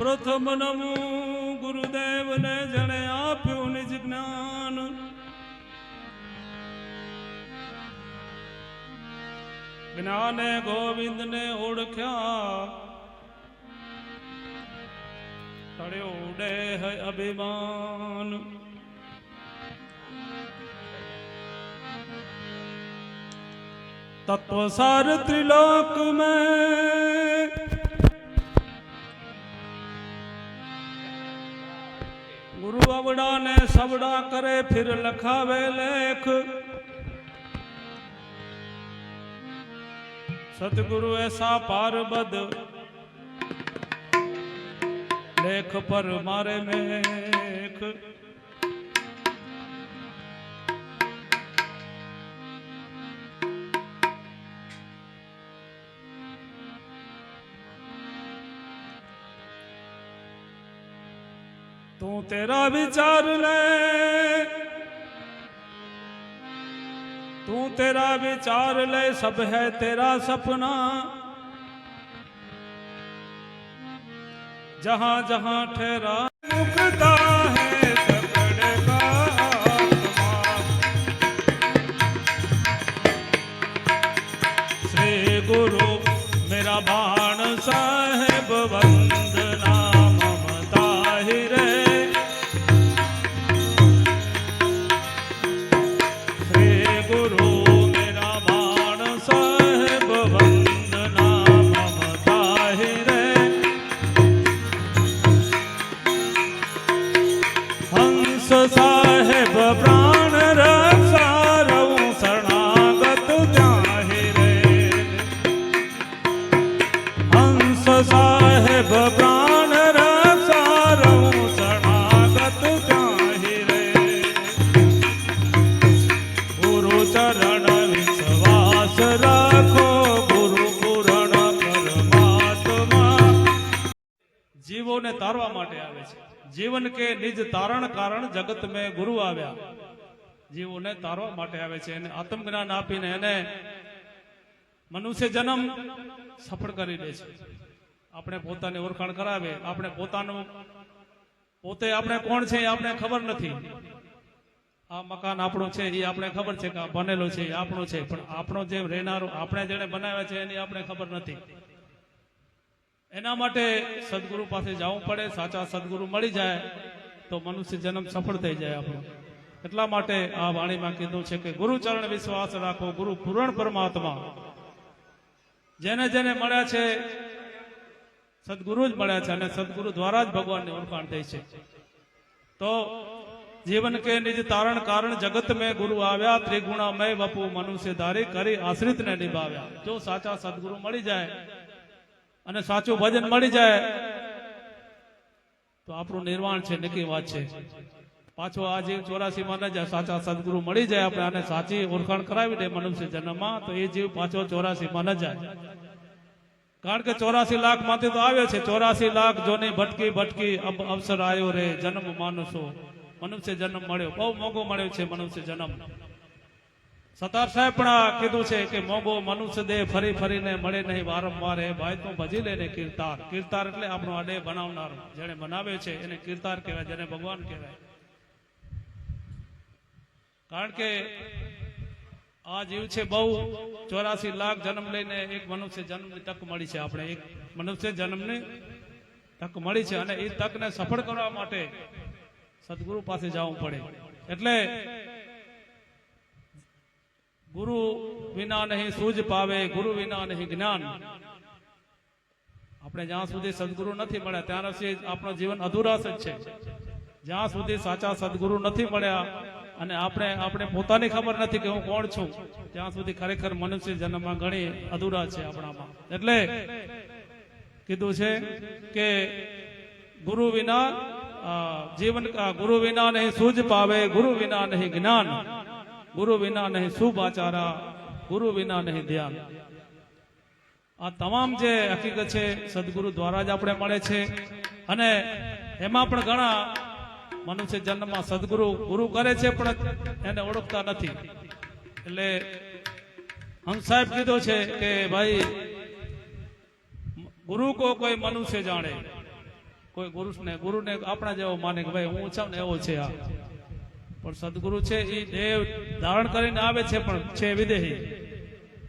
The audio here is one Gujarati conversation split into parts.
પ્રથમ નવું ગુરુદેવને જણે આપ્યું નિજ જ્ઞાન. જ્ઞાને ગોવિંદને ઓળખ્યા. તળ્યો ઉડે હય અભિમાન. તત્વ સાર ત્રિલોક મેં ગુરુ અવડા ને સવડા કરે, ફિર લખાવે લેખ. સતગુરુ એસા પારબદ લેખ પર મારે મેખ. ਤੂੰ ਤੇਰਾ ਵਿਚਾਰ ਲੈ। ਤੂੰ ਤੇਰਾ ਵਿਚਾਰ ਲੈ, ਸਭ ਹੈ ਤੇਰਾ ਸਪਨਾ। ਜਹਾਂ ਜਹਾਂ ਠਹਿਰਾ ਮੁਕਦਾ હંસ સાહેબ પ્રાણ. આવે છે. જીવન કે નિજ તારણ કારણ જગત મેં ગુરુ આવ્યા. જીવોને તારવા માટે આવે છે. એને આત્મજ્ઞાન આપીને એને મનુષ્ય જન્મ સફળ કરી દે છે. આપણે પોતાની ઓળખાણ કરાવે. આપણે પોતાનું પોતે આપણે કોણ છે એ આપણે ખબર નથી. આ મકાન આપણું છે એ આપણે ખબર છે કે આ બનેલું છે, એ આપણું છે. પણ આપણો જે રહેનારો, આપણે જેને બનાવ્યા છે એની આપણે ખબર નથી. એના માટે સદગુરુ પાસે જવું પડે, સાચા સદગુરુ મળી જાય, તો મનુષ્ય જન્મ સફળ થઈ જાય આપણો. એટલા માટે આ વાણીમાં કીધું છે કે ગુરુ ચરણ વિશ્વાસ રાખો, ગુરુ પૂરણ પરમાત્મા. જેને જેને મળ્યા છે, સદગુરુ જ મળ્યા છે અને સદગુરુ દ્વારા જ ભગવાનની ઓળખાણ થઈ છે. તો જીવન કે નિજ તારણ કારણ જગત મેં ગુરુ આવ્યા, ત્રિગુણામય વપુ મનુષ્ય ધારી કરી આશ્રિતને નિભાવ્યા. જો સાચા સદગુરુ મળી જાય અને સાચું ભજન મળી જાય, તો આપણું નિર્વાણ છે, નક્કી વાત છે. પાછો આ જીવ ચોરાસી માં ન જાય સાચા સદગુરુ મળી જાય આપણે આને સાચી ઓળખાણ કરાવી દે મનુષ્ય જન્મમાં, તો એ જીવ પાછો ચોરાસી માં જાય કારણ કે ચોરાસી લાખમાંથી તો આવ્યો છે. ચોરાસી લાખ જોની ભટકી ભટકી અવસર આવ્યો રે, જન્મ માનુસો મનુષ્ય જન્મ મળ્યો. બહુ મોંઘો મળ્યો છે મનુષ્ય જન્મ. સતાર સાહેબ પણ કીધું છે કે મોગો મનુષ્ય દેહ ફરી ફરીને મળે નહીં, વારંવાર એ ભાઈ તું ભજી લે ને કીર્તાર. કીર્તાર એટલે આપણો આ દેહ બનાવનાર. જેને બનાવે છે એને કીર્તાર કહેવાય, જેને ભગવાન કહેવાય. કારણ કે આ જીવ છે બહુ ચોરાસી લાખ જન્મ લઈને એક મનુષ્ય જન્મની તક મળી છે આપણે. એક મનુષ્ય જન્મની તક મળી છે અને એ તકને સફળ કરવા માટે સદગુરુ પાસે જવું પડે. એટલે ગુરુ વિના નહીં સૂઝ પાવે, ગુરુ વિના નહીં જ્ઞાન. આપણે જ્યાં સુધી સદગુરુ નથી મળ્યા, ત્યાં સુધી આપણું જીવન અધુરાશ જ છે. જ્યાં સુધી સાચા સદગુરુ નથી મળ્યા અને આપણે આપણે પોતાની ખબર નથી કે હું કોણ છું, ત્યાં સુધી ખરેખર મનુષ્ય જન્મમાં ઘણી અધૂરા છે આપણામાં. એટલે કીધું છે કે ગુરુ વિના જીવન ગુરુ વિના નહીં સૂઝ પાવે, ગુરુ વિના નહીં જ્ઞાન. ગુરુ વિના નહીં આચારા, ગુરુ વિના નહીં ધ્યાન. આ તમામ જે હકીકત છે, સદગુરુ દ્વારા જ આપણે મળે છે. અને એમાં પણ ઘણા મનુષ્ય જન્મમાં સદગુરુ, ગુરુ કરે છે, પણ એને ઓળખતા નથી. એટલે હંસ સાહેબ કીધું છે કે, ભાઈ, ગુરુ કો કોઈ મનુષ્ય જાણે? કોઈ ગુરુને ગુરુને આપણા જેવો માને કે, ભાઈ, હું છું ને એવો છે આ. પણ સદગુરુ છે એ દેવ ધારણ કરીને આવે છે પણ છે વિદેહી.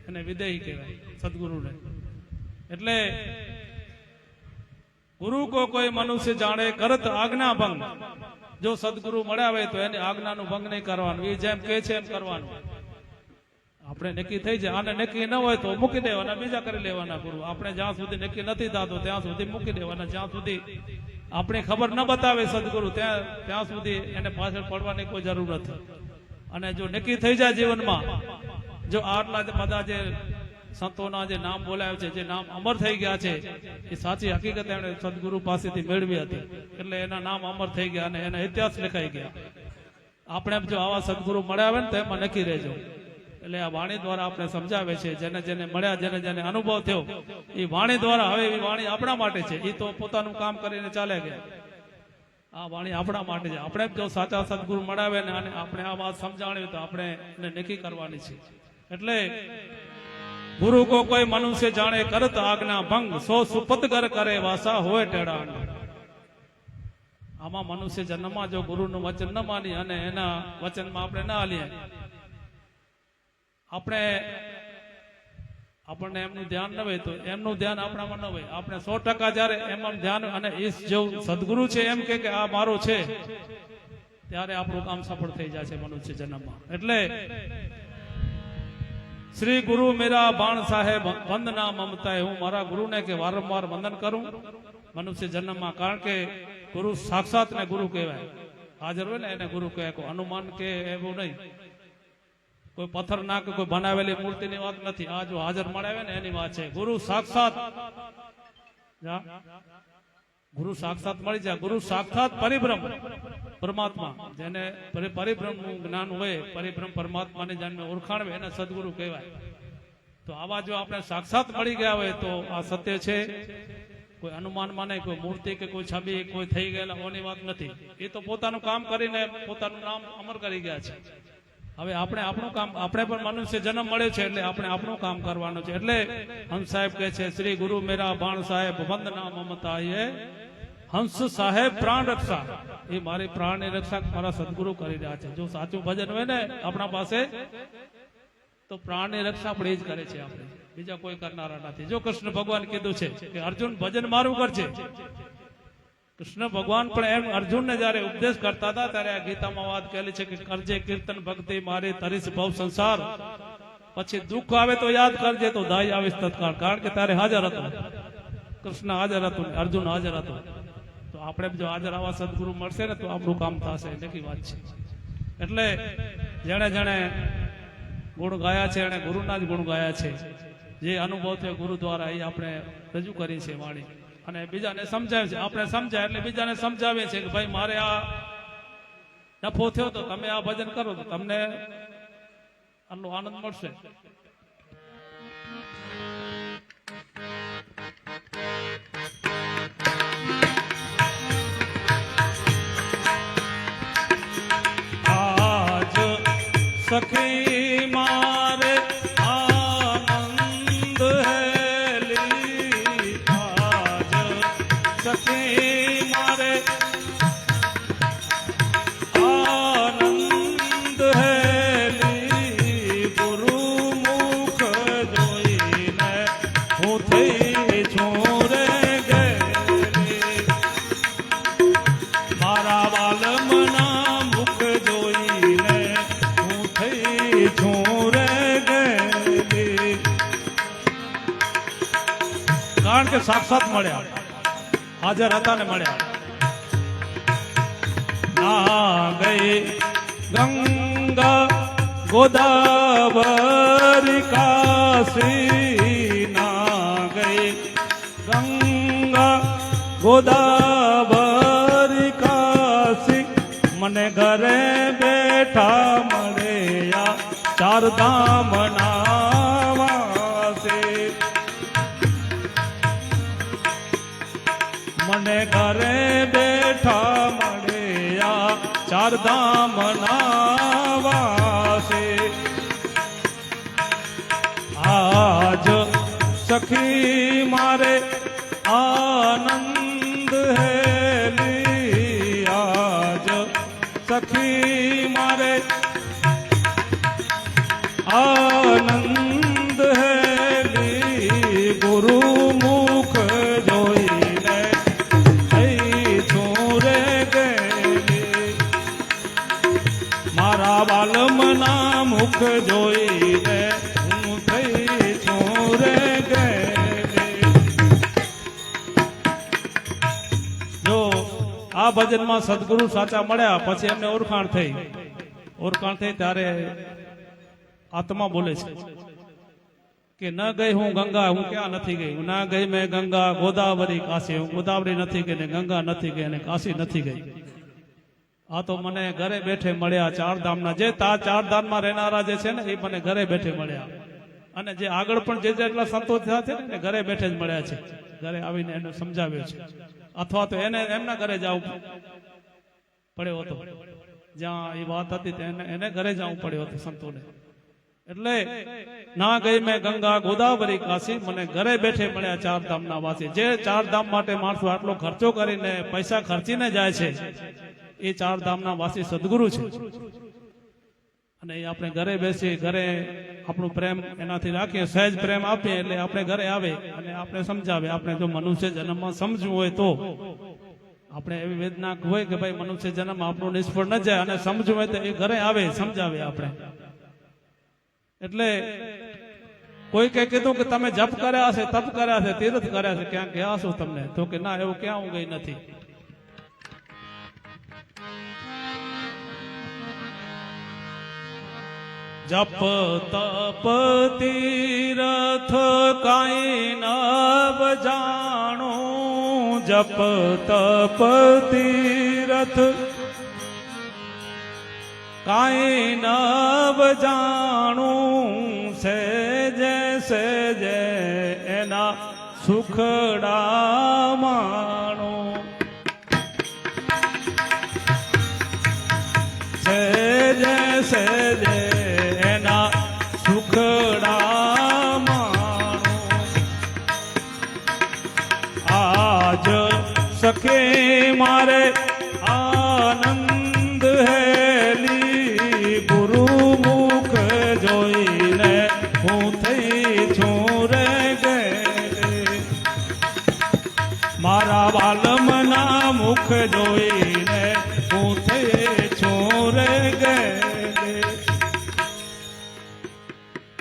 અને વિદેહી કહેવાય, સદગુરુને. એટલે ગુરુ કો કોઈ મનુષ્ય જાણે કરત આજ્ઞા ભંગ. જો સદગુરુ મળ્યા હોય તો એની આજ્ઞાનું ભંગ નહીં કરવાનું. એ જેમ કહે છે એમ કરવાનું. આપણે નક્કી થઈ જાય. આને નક્કી ન હોય તો મૂકી દેવાના, બીજા કરી લેવાના ગુરુ. આપણે જ્યાં સુધી નક્કી નથી થતું, ત્યાં સુધી મૂકી દેવાના. જ્યાં સુધી આપણી ખબર ન બતાવે સદગુરુ. ત્યાં ત્યાં સુધી એને પાછળ પડવાની કોઈ જરૂર નથી. અને જો નક્કી થઈ જાય જીવનમાં, જો આટલા બધા જે સંતોના જે નામ બોલાવ્યા છે, જે નામ અમર થઈ ગયા છે, એ સાચી હકીકત એમણે સદગુરુ પાસેથી મેળવી હતી. એટલે એના નામ અમર થઈ ગયા અને એના ઇતિહાસ લખાઈ ગયા. આપણે જો આવા સદગુરુ મળ્યા આવે ને તો એમાં નક્કી રહેજો. એટલે આ વાણી દ્વારા આપણે સમજાવે છે, જેને જેને મળ્યા, જેને જેને અનુભવ થયો એ વાણી દ્વારા હવે એ વાણી આપણા માટે છે. એ તો પોતાનું કામ કરીને ચાલે ગયા આ વાણી આપણા માટે છે. આપણે જો સાચા સદગુરુ મળાવે ને અને આપણે આ વાત સમજાણી તો આપણે એને નક્કી કરવાની છે. એટલે ગુરુ કો કોઈ મનુષ્ય જાણે કરત આજ્ઞા ભંગ, સો સુપતગર કરે વાસા હોય ટેડા આમાં મનુષ્ય જન્મમાં જો ગુરુનું વચન ન માની અને એના વચનમાં આપણે ના હાલીએ આપણે આપણને એમનું ધ્યાન ન હોય તો એમનું ધ્યાન આપણામાં ન હોય. આપણે સો ટકા જયારે એમાં ધ્યાન અને ઈશ જેવું સદગુરુ છે એમ કે આ મારો છે, ત્યારે આપણું કામ સફળ થઈ જાય છે મનુષ્ય જન્મમાં. એટલે શ્રી ગુરુ મેરા બાણ સાહેબ, વંદના મમતા હું મારા ગુરુને કે વારંવાર વંદન કરું મનુષ્ય જન્મમાં, કારણ કે ગુરુ સાક્ષાત ને ગુરુ કહેવાય. હાજર હોય ને એને ગુરુ કહેવાય અનુમાન કે એવું નહીં. કોઈ પથ્થર ના કે કોઈ બનાવેલી મૂર્તિની વાત નથી. આ જો હાજર મળાવે ને એની વાત છે. ગુરુ સાક્ષાત ગુરુ સાક્ષાત મળી જાય. ગુરુ સાક્ષાત પરિભ્રમ. પરમાત્મા. જેને પરિભ્રમ પરિભ્રમનું જ્ઞાન હોય, પરિભ્રમ પરમાત્માને ને ઓળખાણ હોય એને સદગુરુ કહેવાય. તો આવા જો આપણે સાક્ષાત મળી ગયા હોય તો આ સત્ય છે. કોઈ અનુમાનમાં નહીં, કોઈ મૂર્તિ કે કોઈ છબી, કોઈ થઈ ગયેલા, ઓની વાત નથી. એ તો પોતાનું કામ કરીને પોતાનું નામ અમર કરી ગયા છે. હવે આપણે આપણું કામ આપણે પણ મનુષ્ય જન્મ મળ્યો છે એટલે આપણે આપણું કામ કરવાનું છે. એટલે હંસ સાહેબ કહે છે, શ્રી ગુરુ મેરા ભાણ સાહેબ, વંદના મમતા એ હંસ સાહેબ, પ્રાણ રક્ષા. એ મારી પ્રાણની રક્ષા મારા સદગુરુ કરી રહ્યા છે. જો સાચું ભજન હોય ને આપણા પાસે, તો પ્રાણની રક્ષા પણ એ જ કરે છે આપણે. બીજા કોઈ કરનારા નથી. જો કૃષ્ણ ભગવાન કીધું છે કે, અર્જુન, ભજન મારું કરશે કૃષ્ણ ભગવાન પણ એમ અર્જુનને જ્યારે ઉપદેશ કરતા હતા, ત્યારે આ ગીતામાં વાત કહેલી છે કે કરજે કીર્તન ભક્તિ મારી તરીસ ભવ સંસાર. પછી દુઃખ આવે તો યાદ કરજે, તો દાય આવીશ તત્કાળ. કારણ કે તારે હાજર હતો. કૃષ્ણ હાજર હતું અર્જુન હાજર હતો. તો આપણે જો હાજર આવા સદગુરુ મળશે ને, તો આપણું કામ થશે. નક્કી વાત છે. એટલે જેણે જેણે ગુણ ગાયા છે એને ગુરુના જ ગુણ ગાયા છે. જે અનુભવ થયો ગુરુ દ્વારા એ આપણે રજૂ કરી છે વાણી. અને બીજાને સમજાવે છે. આપણે સમજાય એટલે બીજાને સમજાવીએ છીએ કે ભાઈ, મારે આ નફો થયો તો તમે આ ભજન કરો તો તમને આટલો આનંદ મળશે. સાક્ષાત મળ્યા. હાજર હતા ને મળ્યા. ના ગઈ ગંગા ગોદાવરી કાશી. ના ગઈ ગંગા ગોદાવરી કાશી. મને ઘરે બેઠા મળ્યા. ચાર ધામ મારા બાલમના મુખ જોઈને હું થઈ છું રે જો આ ભજનમાં સદગુરુ સાચા મળ્યા, પછી એમને ઓળખાણ થઈ. ઓળખાણ થઈ ત્યારે આત્મા બોલે છે કે ન ગઈ હું ગંગા, હું ક્યાં નથી ગઈ? ના ગઈ મેં ગંગા, ગોદાવરી કાશી, હું ગોદાવરી નથી ગઈ ને ગંગા નથી ગઈ અને કાશી નથી ગઈ. આ તો મને ઘરે બેઠે મળ્યા ચાર ધામના જે તા ચાર ધામમાં રહેનારા જે છે ને, એ મને ઘરે બેઠે મળ્યા. અને જે આગળ પણ જે જેટલા સંતો થયા છે ને ઘરે બેઠે જ મળ્યા છે. ઘરે આવીને એને સમજાવ્યું છે. અથવા તો એને એમના ઘરે જવું પડ્યો હતો. જ્યાં એ વાત હતી તે એને એને ઘરે જવું પડ્યું હતું સંતોને. એટલે ના ગઈ મેં ગંગા ગોદાવરી કાશી, મને ઘરે બેઠે મળ્યા ચાર ધામના વાસી. જે ચાર ધામ માટે માણસો આટલો ખર્ચો કરીને પૈસા ખર્ચીને જાય છે એ ચાર ધામના વાસી સદગુરુ છે. અને એ આપણે ઘરે બેસી, ઘરે આપણું પ્રેમ એનાથી રાખીએ, સહેજ પ્રેમ આપીએ એટલે આપણે ઘરે આવે અને આપણે સમજાવે. આપણે જો મનુષ્ય જન્મમાં સમજવું હોય તો. આપણે એવી વેદના હોય કે ભાઈ મનુષ્ય જન્મ આપણું નિષ્ફળ ન જાય અને સમજવું હોય તો એ ઘરે આવે, સમજાવે આપણે. એટલે કોઈ કઈ કીધું કે તમે જપ કર્યા હશે, તપ કર્યા છે તીર્થ કર્યા છે ક્યાં ગયા છો તમને? તો કે ના, એવું ક્યાં હું ગઈ નથી? જપ તપ તીરથ કાંઈ નવ જાણું જપ તપ તીરથ કાંઈ નવ જાણું સેજે સેજે એના સુખડા मारा बाल मना मुख जोईने पूछे छोर गए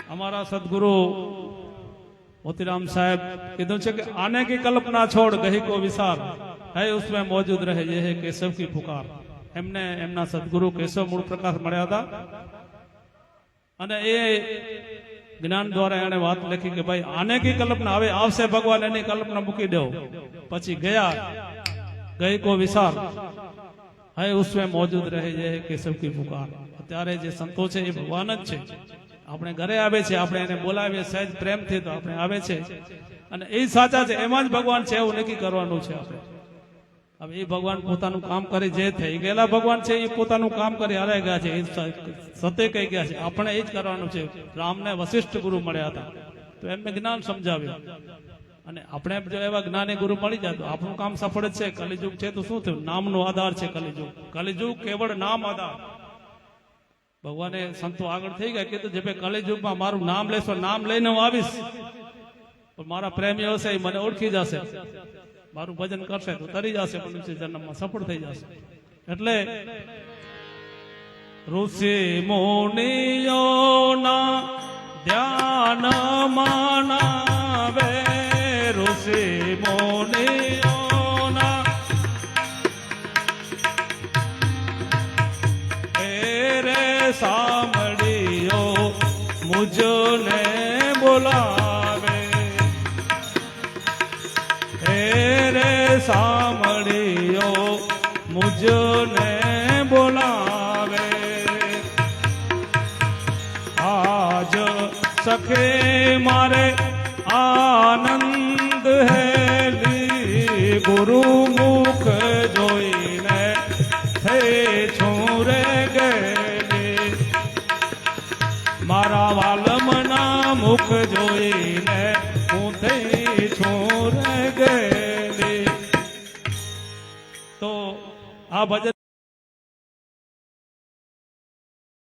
हमारा सदगुरु मोतीराम साहेब इधर से आने की कल्पना छोड़ गही को विसार है उसमें मौजूद रहे यह है केशव की पुकार हमने हमना सदगुरु केशव मूल प्रकाश मर्यादा અને એ જ્ઞાન દ્વારા એને વાત લખી કે ભાઈ, આને કી કલ્પના? હવે આવશે ભગવાન, એની કલ્પના મૂકી દો પછી ગયા, ગઈ કો વિશાલ હે ઉસમે મોજૂદ રહે જે કે સબકી પુકાર અત્યારે જે સંતો છે એ ભગવાન જ છે. આપણે ઘરે આવે છે, આપણે એને બોલાવીએ, સહેજ પ્રેમથી તો આપણે આવે છે. અને એ સાચા છે, એમાં જ ભગવાન છે, એવું નક્કી કરવાનું છે આપણે. હવે એ ભગવાન પોતાનું કામ કરી, જે થઈ ગયેલા ભગવાન છે, એ પોતાનું કામ કરી હરાઈ ગયા છે. એ સત્ય કહી ગયા છે, આપણે એ જ કરવાનું છે. રામને વશિષ્ઠ ગુરુ મળ્યા હતા. તો એમને જ્ઞાન સમજાવ્યું. અને આપણે જો એવા જ્ઞાની ગુરુ મળી જાય તો આપણું કામ સફળ જ છે. કલિયુગ છે તો શું થયું? નામનો આધાર છે કલિયુગ. કલિયુગ કેવળ નામ આધાર. ભગવાને સંતો આગળ થઈ ગયા, કીધું જે ભાઈ કલિયુગમાં મારું નામ લેશો, નામ લઈને હું આવીશ. પણ મારા પ્રેમીઓ છે એ મને ઓળખી જશે. મારું ભજન કરશે તો તરી જશે મનુષ્ય જન્મમાં સફળ થઈ જશે. એટલે ઋષિ મુનિયોના ધ્યાન માનાવે. ઋષિ મુનિયોના સાંભળ્યો મુજને સખે मारे આનંદ है ગુરુ મુખ જોઈને जोईने थे छोरे गए મુખ જોઈને હું થઈ છું રે ગયેલી તો આ ભજન